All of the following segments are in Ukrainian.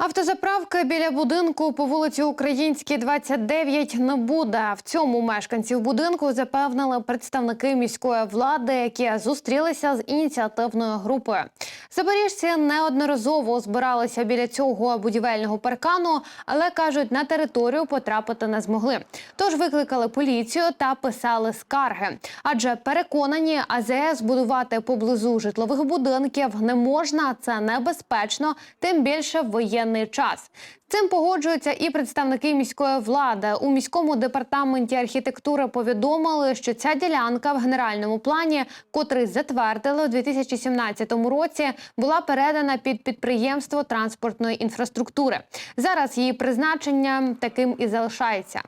Автозаправки біля будинку по вулиці Українській, 29 не буде. В цьому мешканців будинку запевнили представники міської влади, які зустрілися з ініціативною групою. Запоріжці неодноразово збиралися біля цього будівельного паркану, але кажуть, на територію потрапити не змогли. Тож викликали поліцію та писали скарги. Адже переконані, АЗС будувати поблизу житлових будинків не можна. Це небезпечно, тим більше в воєнний час. Цим погоджуються і представники міської влади. У міському департаменті архітектури повідомили, що ця ділянка в генеральному плані, котрий затвердили у 2017 році, була передана під підприємство транспортної інфраструктури. Зараз її призначення таким і залишається.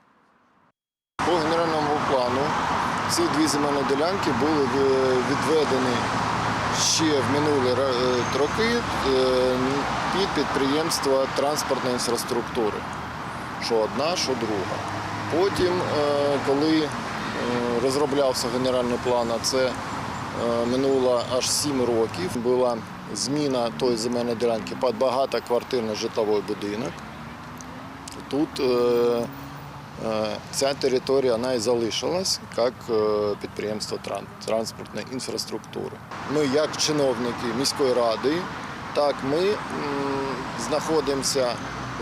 По генеральному плану ці дві земельні ділянки були е, відведені ще в минулі е, роки е, підприємства транспортної інфраструктури. Що одна, що друга. Потім, е, коли е, розроблявся генеральний план, а це е, минуло аж 7 років, була зміна тої земельної ділянки під багатоквартирний житловий будинок. Тут Ця територія вона і залишилась як підприємство транспортної інфраструктури. Ми, як чиновники міської ради, так ми знаходимося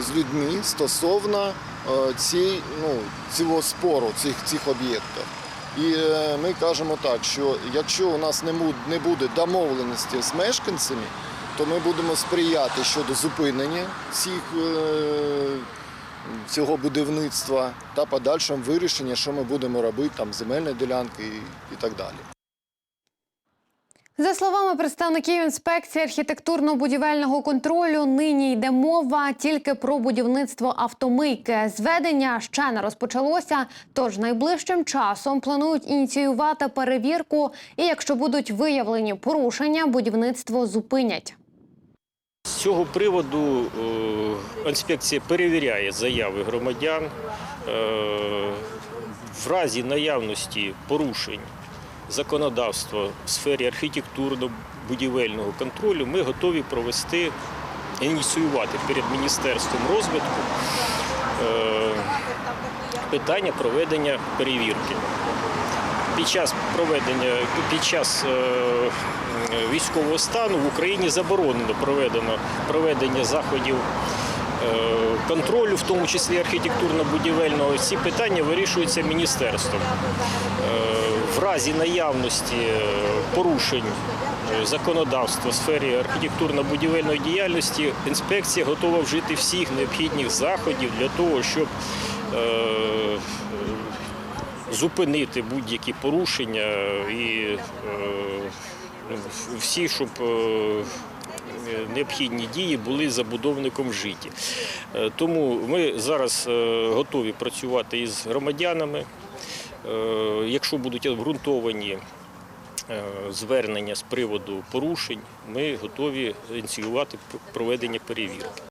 з людьми стосовно е, цієї, ну, цього спору, цих, цих об'єктів. І е, ми кажемо так, що якщо у нас не буде домовленості з мешканцями, то ми будемо сприяти щодо зупинення цих е, цього будівництва та подальшому вирішення, що ми будемо робити, там земельні ділянки і, і так далі. За словами представників інспекції архітектурно-будівельного контролю, нині йде мова тільки про будівництво автомийки. Зведення ще не розпочалося, тож найближчим часом планують ініціювати перевірку. І якщо будуть виявлені порушення, будівництво зупинять. З цього приводу е, інспекція перевіряє заяви громадян. Е, В разі наявності порушень законодавства в сфері архітектурно-будівельного контролю ми готові провести, ініціювати перед Міністерством розвитку е, питання проведення перевірки. Під час проведення під час е, військового стану в Україні заборонено проведено проведення заходів контролю, в тому числі архітектурно-будівельного. Ці питання вирішуються міністерством. Е, В разі наявності е, порушень е, законодавства в сфері архітектурно-будівельної діяльності інспекція готова вжити всіх необхідних заходів для того, щоб е, зупинити будь-які порушення і е, всі, щоб е, необхідні дії були забудовником вжиті. Е, Тому ми зараз е, готові працювати із громадянами. Е, Якщо будуть обґрунтовані е, звернення з приводу порушень, ми готові ініціювати проведення перевірки.